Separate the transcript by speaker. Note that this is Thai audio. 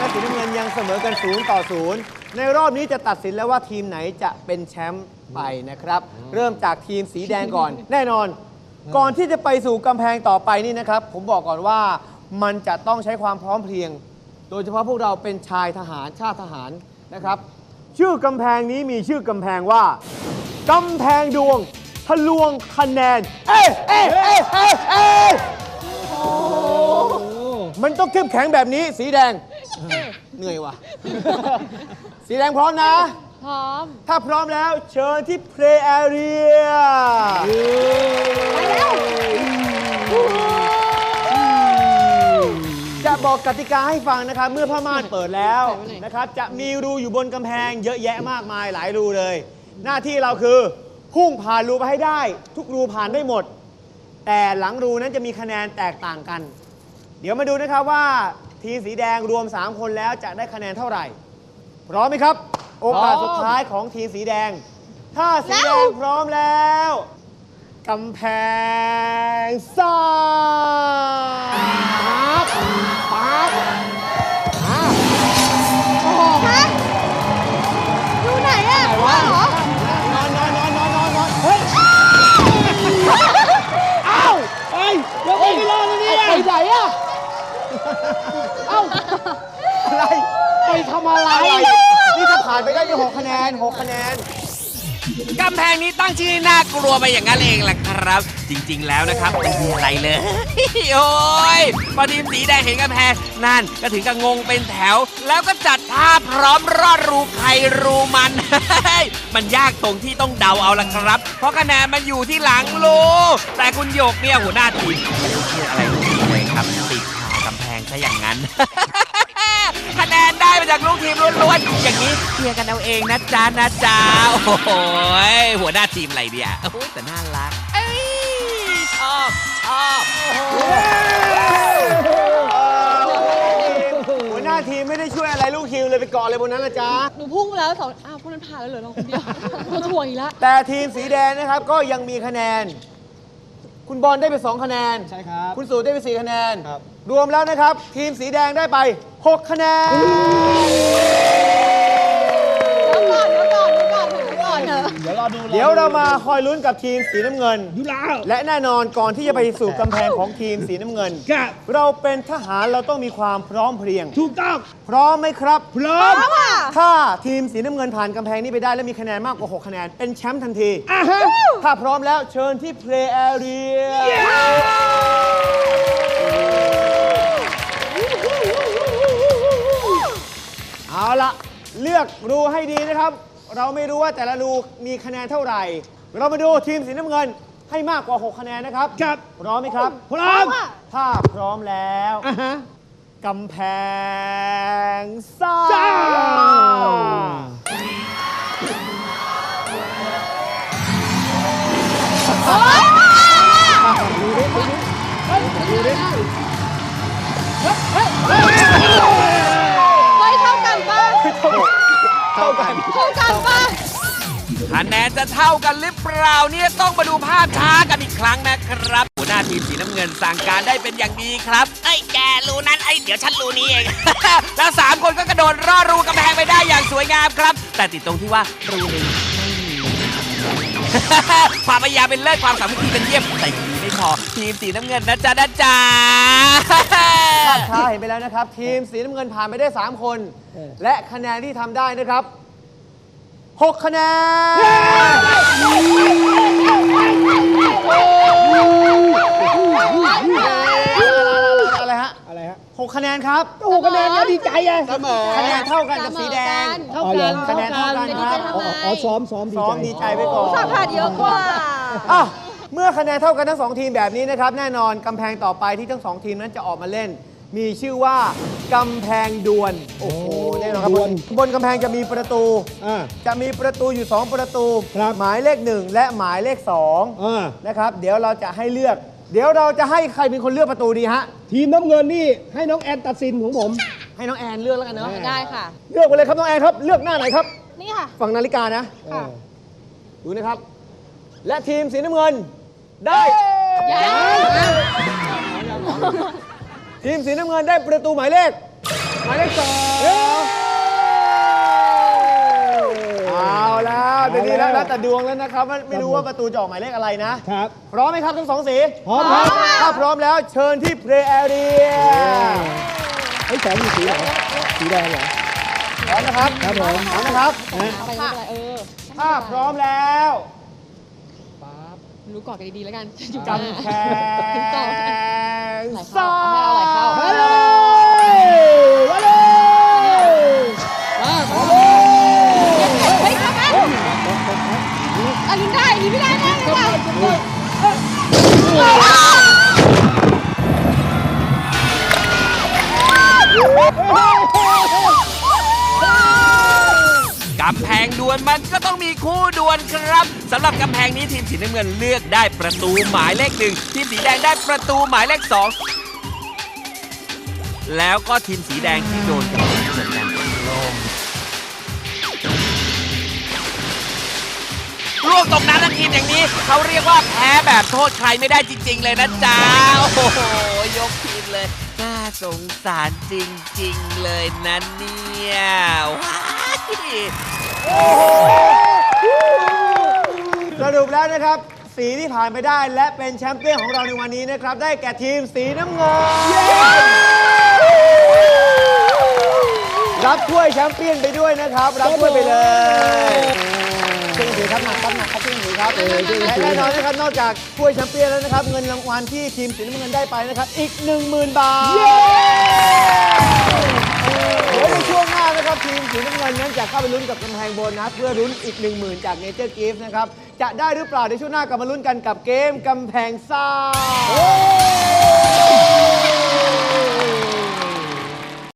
Speaker 1: และสีน้ำเงินยังเสมอกัน0ต่อ0ในรอบนี้จะตัดสินแล้วว่าทีมไหนจะเป็นแชมป์ไปนะครับ เริ่มจากทีมสีแดงก่อน แน่นอน ก่อนที่จะไปสู่กำแพงต่อไปนี่นะครับ ผมบอกก่อนว่ามันจะต้องใช้ความพร้อมเพรียง โดยเฉพาะพวกเราเป็นชายทหารชาติทหารนะครับ ชื่อกำแพงนี้มีชื่อกำแพงว่ากำแพงดวงทะลวงคะแนน เอ้ยเอ้ยเอ้ยเอ้ยเอ้ยมันต้องเข้มแข็งแบบนี้สีแดง เหนื่อยว่ะ สีแดงพร้อมนะ
Speaker 2: พร้อม
Speaker 1: ถ้าพร้อมแล้วเชิญที่ Play Area
Speaker 2: ไปแล้ว
Speaker 1: จะบอกกติกาให้ฟังนะครับ เมื่อผ้าม่านเปิดแล้วนะครับ จะมีรูอยู่บนกำแพงเยอะแยะมากมายหลายรูเลย หน้าที่เราคือ พุ่งผ่านรูไปให้ได้ ทุกรูผ่านได้หมด แต่หลังรูนั้นจะมีคะแนนแตกต่างกัน เดี๋ยวมาดูนะครับว่า ทีมสีแดงรวม 3 คนแล้วจะได้คะแนนเท่าไหร่ พร้อมไหมครับ โอกาสสุดท้ายของทีมสีแดง ถ้าสีแดงพร้อมแล้วกำแพงซ่าปั๊บปั๊บ
Speaker 2: เอ้า
Speaker 1: อะไรไปทำอะไร นี่จะผ่านไปได้ที่หกคะแนนหกคะแนน
Speaker 3: กำแพงนี้ตั้งชื่อให้น่ากลัวไปอย่างนั้นเองแหละครับ จริง ๆ แล้วนะครับไม่มีอะไรเลย โอ้ยพอทีมสีแดงเห็นกำแพงนั่นก็ถึงกับงงเป็นแถว แล้วก็จัดท่าพร้อมรอดรูใครรูมัน มันยากตรงที่ต้องเดาเอาละครับ เพราะคะแนนมันอยู่ที่หลังรูแต่คุณหยกเนี่ยหัวหน้าทีมไม่ได้เชื่ออะไรเลยครับติดคากำแพง ซะอย่างนั้น คะแนนได้มาจากลูกทีมล้วนๆ อย่างนี้เคลียร์กันเอาเองนะจ๊ะนะจ๊ะโอ้โหยหัวหน้าทีมอะไรเนี่ยโอ้ยแต่น่ารัก เอ้ยชอบชอบ
Speaker 1: หัวหน้าทีมไม่ได้ช่วยอะไรลูกทีมเลยไปเกาะอะไรบนนั้นละจ๊ะ
Speaker 2: หนูพุ่งไปแล้วสองอ้าวพวกนั้นผ่านแล้วเหลือเราคนเดียวเราถ่วงอีกแล้ว
Speaker 1: แต่ทีมสีแดงนะครับก็ยังมีคะแนน คุณบอลได้ไป 2 คะแนน
Speaker 4: ใช่ครับ
Speaker 1: คุณสูตรได้ไป 4 คะแนน
Speaker 4: ครับ
Speaker 1: รวมแล้วนะครับ ทีมสีแดงได้ไป 6 คะแนน
Speaker 2: เดี๋ยวเร
Speaker 4: อดู
Speaker 1: เดี๋ยวเรามาคอยลุ้นกับทีมสีน้ำเงิน
Speaker 4: ยุลา
Speaker 1: และแน่นอนก่อนที่จะไปสู่กำแพงของทีมสีน้ำเงินเราเป็นทหารเราต้องมีความพร้อมเพรียง
Speaker 4: ถูกต้อง
Speaker 1: พร้อมไหมครับ
Speaker 4: พร้อม
Speaker 2: อะ
Speaker 1: ถ้าทีมสีน้ำเงินผ่านกำแพงนี้ไปได้และมีคะแนนมากกว่า 6 คะแนน เป็นแชมป์ทันที
Speaker 4: อะฮะ
Speaker 1: ถ้าพร้อมแล้วเชิญที่ Play Area เอาละเลือกรูให้ดีนะครับ เราไม่รู้ว่าแต่ละรูมีคะแนนเท่าไหร่ เรามาดูทีมสีน้ำเงินให้มากกว่า 6 คะแนนนะครับ
Speaker 4: ครับ
Speaker 1: พร้อมไหมครับ
Speaker 4: พร้อม
Speaker 1: ถ้าพร้อมแล้ว
Speaker 4: อะฮะ
Speaker 1: กำแพงซ่า
Speaker 3: คะแนนจะเท่ากันหรือเปล่าเนี่ยต้องมาดูภาพช้ากันอีกครั้งนะครับ หัวหน้าทีมสีน้ำเงินสั่งการได้เป็นอย่างดีครับไอ้ยแกรูนั้นไอ้ยเดี๋ยวฉันรูนี้เอง แล้วสามคนก็กระโดดรอดรูกำแพงไปได้อย่างสวยงามครับ แต่ติดตรงที่ว่ารูหนึ่งไม่มีความพยายามเป็นเลิศความสามัคคีเป็นเยี่ยมแต่ยังดีไม่พอทีมสีน้ำเงินนะจ๊ะนะจ๊ะ
Speaker 1: ภาพช้าเห็นไปแล้วนะครับ ทีมสีน้ำเงินผ่านไปได้ 3 คน และคะแนนที่ทำได้นะครับ 6 คะแนน อะไรฮะ
Speaker 4: อะไรฮะ
Speaker 1: 6คะแนนครับ
Speaker 4: โอ้โหคะแนนก็ดีใจอะ
Speaker 1: เสมอคะแนนเท่ากันกับสีแดง
Speaker 2: เท่ากัน
Speaker 1: คะแนนเท่ากันครับ
Speaker 2: เท่ากัน
Speaker 4: อ๋อซ้อมซ้อมดี
Speaker 1: ซ้อม
Speaker 4: ใจ
Speaker 1: ดีใจไปก่อน
Speaker 2: สาขาดเยอะกว่า
Speaker 1: อะเมื่อคะแนนเท่ากันทั้งสองทีมแบบนี้นะครับ แน่นอนกำแพงต่อไปที่ทั้งสองทีมนั้นจะออกมาเล่น มีชื่อว่ากำแพงดวน โอ้โหแน่นอนครับบนบนกำแพงจะมีประตู
Speaker 4: อ่า
Speaker 1: จะมีประตูอยู่ 2 ประตู
Speaker 4: ครับ
Speaker 1: หมายเลข 1 และหมายเลข
Speaker 4: อ่า
Speaker 1: 2นะครับ เดี๋ยวเราจะให้เลือก เดี๋ยวเราจะให้ใครเป็นคนเลือกประตูดีฮะ
Speaker 4: ทีมน้ำเงินนี่ให้น้องแอนตัดสินของผม
Speaker 1: ให้น้องแอนเลือกแล้วกันเนาะ
Speaker 2: ได้ค่ะ
Speaker 1: เลือกไปเลยครับน้องแอนครับ เลือกหน้าไหนครับ
Speaker 2: นี่ค่ะ
Speaker 1: ฝั่งนาฬิกานะ
Speaker 2: ค่ะ
Speaker 1: ดูนะครับ และทีมสีน้ำเงินได้
Speaker 2: ยัง
Speaker 1: ทีมสีน้ำเงินได้ประตูหมายเลขมายเลขสองเอาแล้วเดี๋ยวนี้แล้วแล้วแต่ดวงแล้วนะครับไม่ไม่รู้ว่าประตูจะออกหมายเลขอะไรนะ
Speaker 4: ครับ
Speaker 1: พร้อมไหมครับทั้งสองสี
Speaker 4: พร้อมครับ
Speaker 1: ถ้าพร้อมแล้วเชิญที่เพลย์แอเรีย
Speaker 4: ไอ้ยแสงมีสีเหรอสีแดงเหรอ
Speaker 1: พร้อมนะครับ
Speaker 4: ครับผม
Speaker 1: พร้อมนะครับ
Speaker 2: อะไรไม่เป็นไรเออ
Speaker 1: ถ้าพร้อมแล้ว
Speaker 2: รู้ก่อนกันดีๆแล้วกันอยู่
Speaker 1: กำแพ
Speaker 2: ถึง ต่องไห
Speaker 4: มี
Speaker 3: คู่ดวลครับสำหรับกำแพงนี้ทีมสีน้ำเงินเลือกได้ประตูหมายเลขหนึ่งทีมสีแดงได้ประตูหมายเลขสองแล้วก็ทีมสีแดงที่โดนกำแพงกดดันลงลูกตกน้ำทั้งทีมอย่างนี้ เขาเรียกว่าแพ้แบบโทษใครไม่ได้จริง ๆ เลยนะจ๊ะโอ้โหยกทีมเลย น่าสงสารจริง ๆ เลยนะเนี่ยว้าย
Speaker 1: สรุปแล้วนะครับ สีที่ผ่านไปได้และเป็นแชมเปี้ยนของเราในวันนี้นะครับ ได้แก่ทีมสีน้ำเงินรับถ้วยแชมเปี้ยนไปด้วยนะครับ รับถ้วยไปเลยช่วยกันถือครับหนักครับหนักครับช่วยกันถือครับและแน่นอนนะครับนอกจากถ้วยแชมเปี้ยนแล้วนะครับ เงินรางวัลที่ทีมสีน้ำเงินได้ไปนะครับ อีก 10,000 บาท นะครับทีมสีน้ำเงินนั้นจะเข้าไปลุ้นกับกำแพงโบนัสเพื่อลุ้นอีก 10,000 จากเนเจอร์กิฟต์นะครับ จะได้หรือเปล่าในช่วงหน้ากลับมาลุ้นกันกับเกมกำแพงซ่า